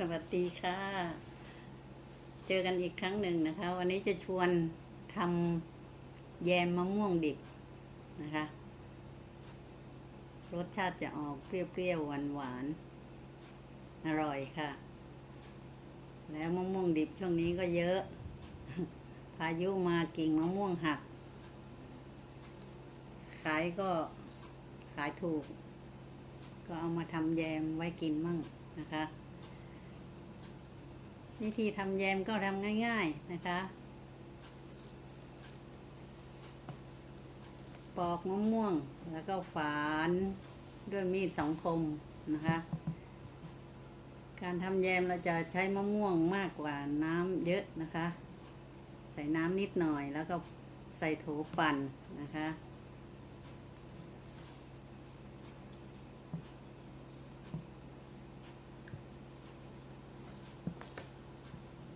สวัสดีค่ะ เจอกันอีกครั้งหนึ่งนะคะ วันนี้จะชวนทำแยมมะม่วงดิบนะคะ รสชาติจะออกเปรี้ยวๆหวานๆอร่อยค่ะ แล้วมะม่วงดิบช่วงนี้ก็เยอะ พายุมากิ่งมะม่วงหัก ขายก็ขายถูก ก็เอามาทำแยมไว้กินมั่งนะคะ วิธีทำแยมก็ทำง่าย ๆนะคะ ปอกมะม่วงแล้วก็ฝานด้วยมีดสองคมนะคะ การทำแยมเราจะใช้มะม่วงมากกว่าน้ำเยอะนะคะ ใส่น้ำนิดหน่อยแล้วก็ใส่โถปั่นนะคะ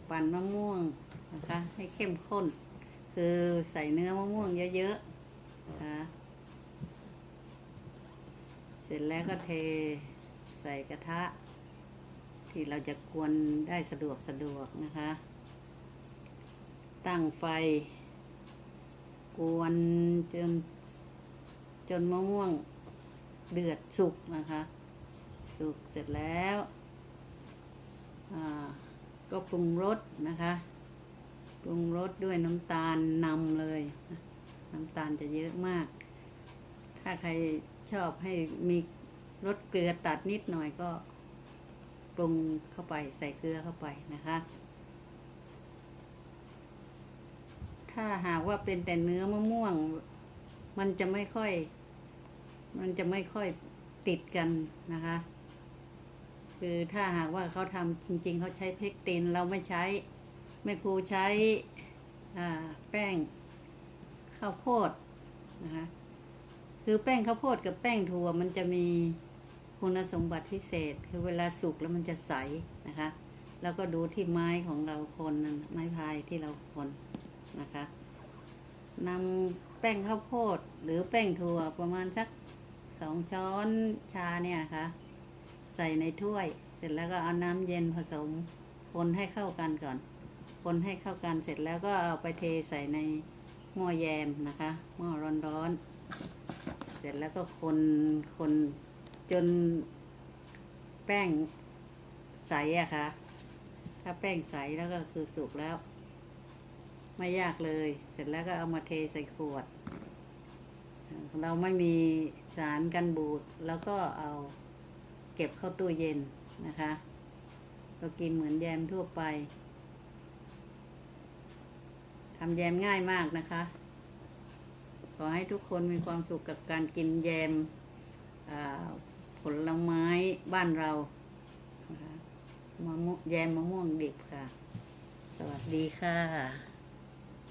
ปั่นมะม่วงนะคะ ให้เข้มข้น คือใส่เนื้อมะม่วงเยอะๆนะคะเสร็จแล้วก็เทใส่กระทะ ที่เราจะกวนได้สะดวกสะดวกนะคะ ตั้งไฟ กวนจนจนมะม่วงเดือดสุกนะคะ สุกเสร็จแล้ว อ่า ก็ปรุงรสนะคะ ปรุงรสด้วยน้ำตาลนำเลย น้ำตาลจะเยอะมาก ถ้าใครชอบให้มีรสเกลือตัดนิดหน่อยก็ปรุงเข้าไปใส่เกลือเข้าไปนะคะ ถ้าหากว่าเป็นแต่เนื้อมะม่วง มันจะไม่ค่อย มันจะไม่ค่อยติดกันนะคะ คือถ้าหากว่าเขาทำจริง ๆ เขาใช้เพกตินเราไม่ใช้แม่ครูใช้แป้งข้าวโพดนะคะคือแป้งข้าวโพดกับแป้งถั่วมันจะมีคุณสมบัติพิเศษ คือเวลาสุกแล้วมันจะใสนะคะ แล้วก็ดูที่ไม้ของเราคนนั่นไม้พายที่เราคนนะคะนำแป้งข้าวโพดหรือแป้งถั่วประมาณสักสองช้อนชาเนี่ยนะคะ ใส่ในถ้วย เสร็จแล้วก็เอาน้ำเย็นผสมคนให้เข้ากันก่อน คนให้เข้ากันเสร็จแล้วก็เอาไปเทใส่ในหม้อแยมนะคะหม้อร้อนๆ เสร็จแล้วก็คนคนจนแป้งใสอะค่ะ ถ้าแป้งใสแล้วก็คือสุกแล้ว ไม่ยากเลย เสร็จแล้วก็เอามาเทใส่ขวด เราไม่มีสารกันบูดแล้วก็เอา เก็บเข้าตู้เย็นนะคะเรากินเหมือนแยมทั่วไปทำแยมง่ายมากนะคะ ขอให้ทุกคนมีความสุขกับการกินแยมผลไม้บ้านเรานะคะมะม่วงแยมมะม่วงดิบค่ะ สวัสดีค่ะ